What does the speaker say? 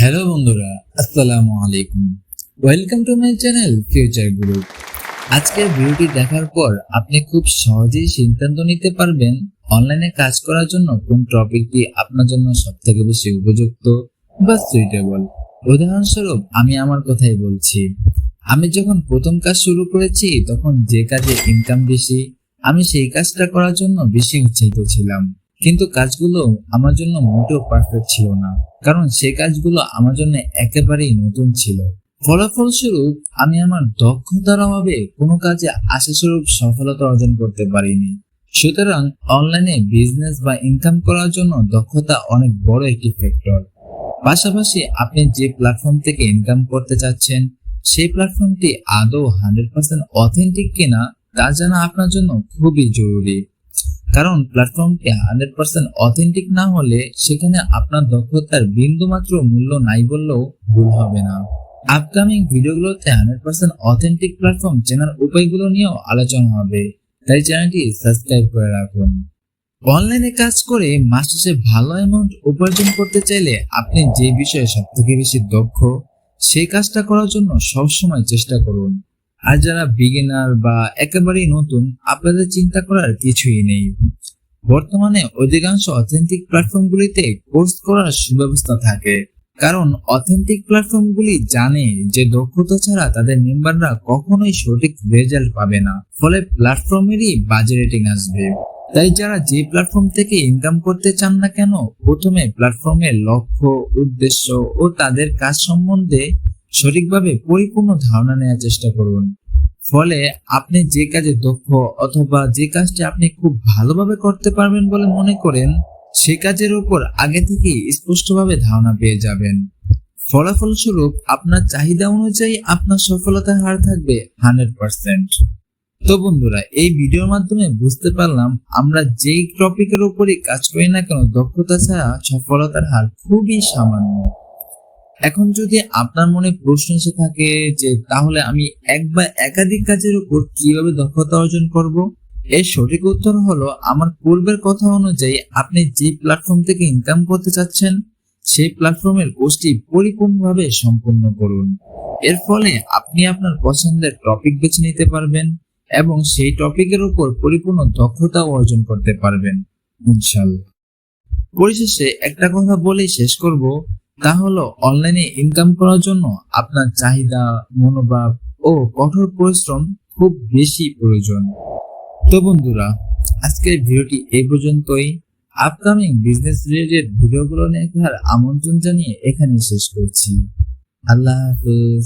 Hello বন্ধুরা। আসসালামু আলাইকুম। Welcome to my channel future group আজকের ভিডিওটি দেখার পর আপনি খুব সহজেই সিদ্ধান্ত নিতে পারবেন অনলাইনে কাজ করার জন্য কোন টপিকটি আপনার জন্য সব থেকে বেশি উপযুক্ত বা সুইটেবল উদাহরণস্বরূপ, আমি আমার কথাই বলছি। আমি যখন প্রথম কাজ শুরু করেছি, তখন যে কাজে ইনকাম বেশি, আমি সেই কাজটা করার জন্য বেশি উৎসাহিত ছিলাম। কিন্তু কাজগুলো আমার জন্য মোটেও পারফেক্ট ছিল না। কারণ সে কাজগুলো আমার জন্য একেবারেই নতুন ছিল। ফলাফলস্বরূপ আমি আমার দক্ষতার অভাবে কোনো কাজে আশাস্বরূপ সফলতা অর্জন করতে পারিনি। সুতরাং অনলাইনে বিজনেস বা ইনকাম করার জন্য দক্ষতা অনেক বড় একটি ফ্যাক্টর পাশাপাশি আপনি যে প্ল্যাটফর্ম থেকে ইনকাম করতে চাচ্ছেন, সেই প্ল্যাটফর্মটি আদৌ হান্ড্রেড পার্সেন্ট অথেন্টিক কিনা, তা জানা আপনার জন্য খুবই জরুরি। কারণ প্ল্যাটফর্মটি হান্ড্রেড পার্সেন্ট অথেন্টিক না হলে সেখানে আপনার দক্ষতার বিন্দু মাত্র মূল্য নাই বললেও ভুল হবে না। আপকামিং ভিডিওগুলোতে হান্ড্রেড পার্সেন্ট অথেন্টিক প্ল্যাটফর্ম চেনার উপায়গুলো নিয়েও আলোচনা হবে। তাই চ্যানেলটি সাবস্ক্রাইব করে রাখুন। অনলাইনে কাজ করে মাস শেষে ভালো অ্যামাউন্ট উপার্জন করতে চাইলে আপনি যে বিষয়ে সব থেকে বেশি দক্ষ, সেই কাজটা করার জন্য সবসময় চেষ্টা করুন। আর যারা বিগিনার বা একেবারেই নতুন, আপনাদের চিন্তা করার কিছুই নেই। বর্তমানে অধিকাংশ অথেন্টিক প্ল্যাটফর্মগুলিতে কোর্স করার সুব্যবস্থা থাকে। কারণ অথেন্টিক প্ল্যাটফর্মগুলি জানে যে দক্ষতা ছাড়া তাদের মেম্বাররা কখনোই সঠিক রেজাল্ট পাবে না। ফলে প্ল্যাটফর্মেরই বাজে রেটিং আসবে। তাই যারা যে প্ল্যাটফর্ম থেকে ইনকাম করতে চান না কেন, প্রথমে প্ল্যাটফর্মের লক্ষ্য, উদ্দেশ্য ও তাদের কাজ সম্বন্ধে সঠিকভাবে পরিপূর্ণ ধারণা নেওয়ার চেষ্টা করুন। ফলে আপনি যে কাজে দক্ষ অথবা যে কাজটি আপনি খুব ভালোভাবে করতে পারবেন বলে মনে করেন, সে কাজের উপর আগে থেকেই স্পষ্টভাবে ধারণা পেয়ে যাবেন। ফলাফলস্বরূপ আপনার চাহিদা অনুযায়ী আপনার সফলতার হার থাকবে হান্ড্রেড পার্সেন্ট। তো বন্ধুরা, এই ভিডিওর মাধ্যমে বুঝতে পারলাম আমরা যেই টপিকের উপরই কাজ করি না কেন, দক্ষতা ছাড়া সফলতার হার খুবই সামান্য। এখন যদি আপনার মনে প্রশ্ন এসে থাকে যে তাহলে আমি এক বা একাধিক কাজের উপর কীভাবে দক্ষতা অর্জন করব? এর সঠিক উত্তর হলো, আমার পূর্বের কথা অনুযায়ী আপনি যে প্ল্যাটফর্ম থেকে ইনকাম করতে চাচ্ছেন, সেই প্ল্যাটফর্মের কোর্সটি পরিপূর্ণভাবে সম্পূর্ণ করুন। এর ফলে আপনি আপনার পছন্দের টপিক বেছে নিতে পারবেন এবং সেই টপিকের উপর পরিপূর্ণ দক্ষতা অর্জন করতে পারবেন, ইনশাল্লাহ। পরিশেষে একটা কথা বলেই শেষ করব তা হলো অনলাইনে ইনকাম করার জন্য আপনার চাহিদা, মনোভাব ও কঠোর পরিশ্রম খুব বেশি প্রয়োজন। তো বন্ধুরা, আজকের ভিডিওটি এ পর্যন্তই। আপকামিং বিজনেস রিলেটেড ভিডিওগুলো নিয়ে আমন্ত্রণ জানিয়ে এখানে শেষ করছি। আল্লাহ হাফেজ।